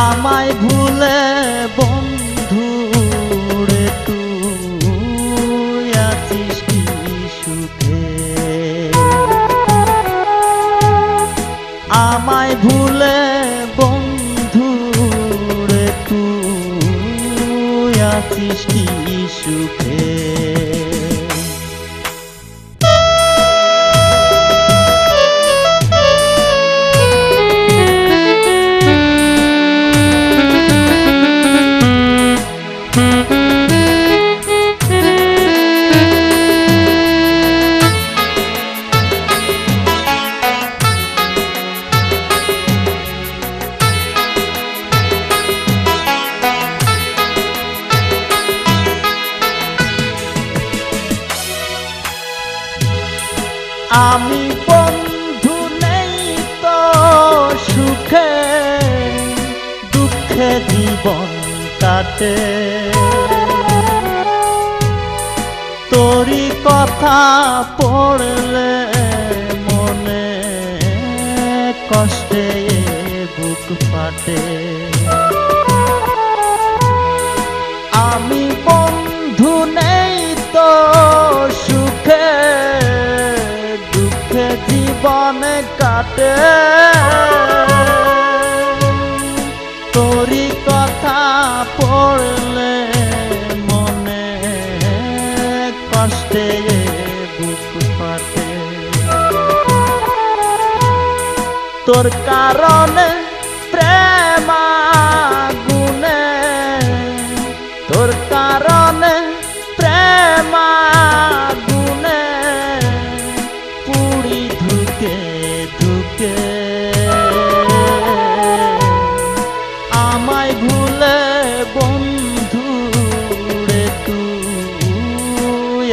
আমায় ভুলে বন্ধু রে তুই আছিস সুখে? আমায় ভুলে বন্ধু তুই আছিস সুখে? আমি বন্ধু নেই তো সুখে, দুঃখে জীবন কাটে। তোরই কথা পড়লে মনে কষ্টে বুক ফাটে। পড়লে মনে কষ্টে বুক ফাটে তোর কারণে প্রেমা গুনে তোর কারণে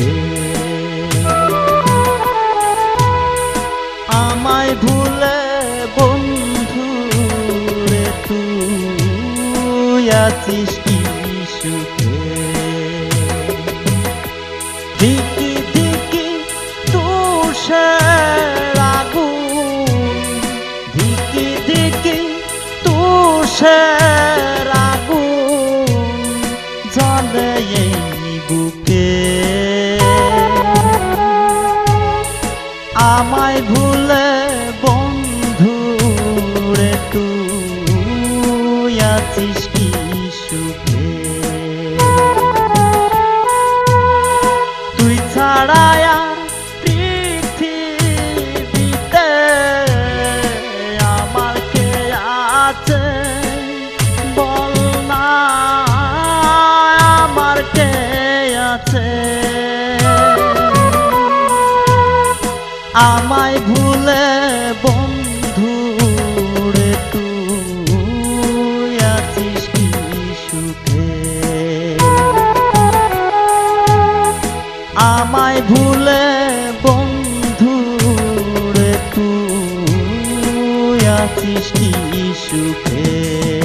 সুখে আমায় ভুলে বন্ধু রে তুই আছিস কি সুখে? আমার কে আছে বল না আমার কে আছে আমায় ভুলে বন্ধু আমায় ভুলে বন্ধু রে তুই আছিস কি সুখে?